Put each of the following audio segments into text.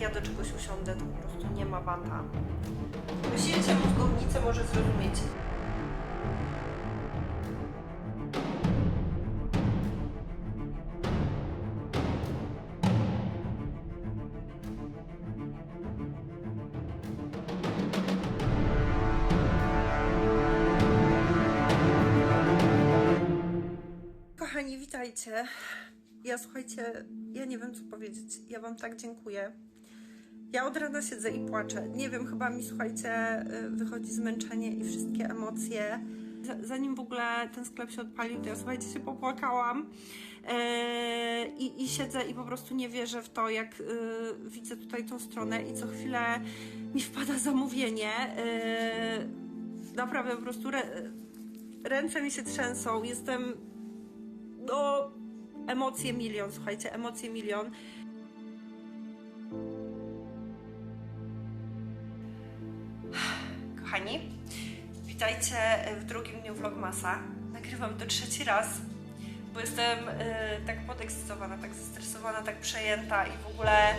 ja do czegoś usiądę, to po prostu nie ma bata. Myślicie, mózgownicę może zrozumieć. Kochani, witajcie. Ja słuchajcie, ja nie wiem co powiedzieć. Ja Wam tak dziękuję. Ja od rana siedzę i płaczę. Nie wiem, chyba mi słuchajcie, y, wychodzi zmęczenie i wszystkie emocje. Zanim w ogóle ten sklep się odpalił, to ja słuchajcie się popłakałam. Yy, i, I siedzę i po prostu nie wierzę w to, jak yy, widzę tutaj tą stronę i co chwilę mi wpada zamówienie. Yy, naprawdę po prostu re, ręce mi się trzęsą. Jestem emocje milion, słuchajcie, emocje milion. Kochani, witajcie w drugim dniu Vlogmasa. Nagrywam to trzeci raz, bo jestem e, tak podekscytowana, tak zestresowana, tak przejęta i w ogóle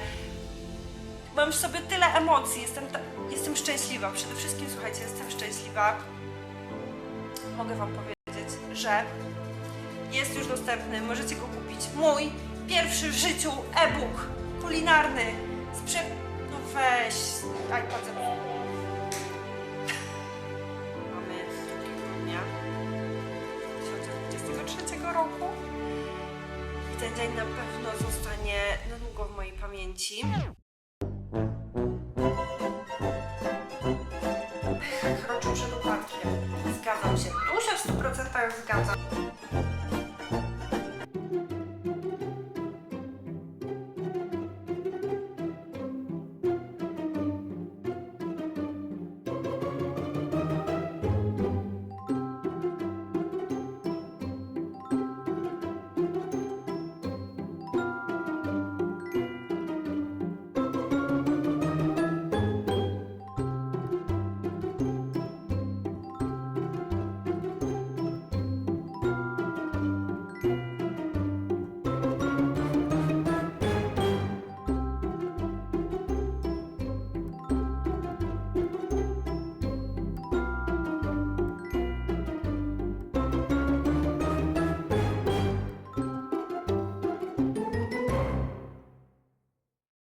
mam w sobie tyle emocji. Jestem, jestem szczęśliwa. Przede wszystkim, słuchajcie, jestem szczęśliwa. Mogę Wam powiedzieć, że jest już dostępny, możecie go kupić. Mój pierwszy w życiu e-book kulinarny. Sprze... No weź, iPad zepsuł. Mamy 2 grudnia 2023 roku. I ten dzień na pewno zostanie na długo w mojej pamięci. Kroczą przed upadkiem. Zgadzam się. Tu się w 100% zgadzam.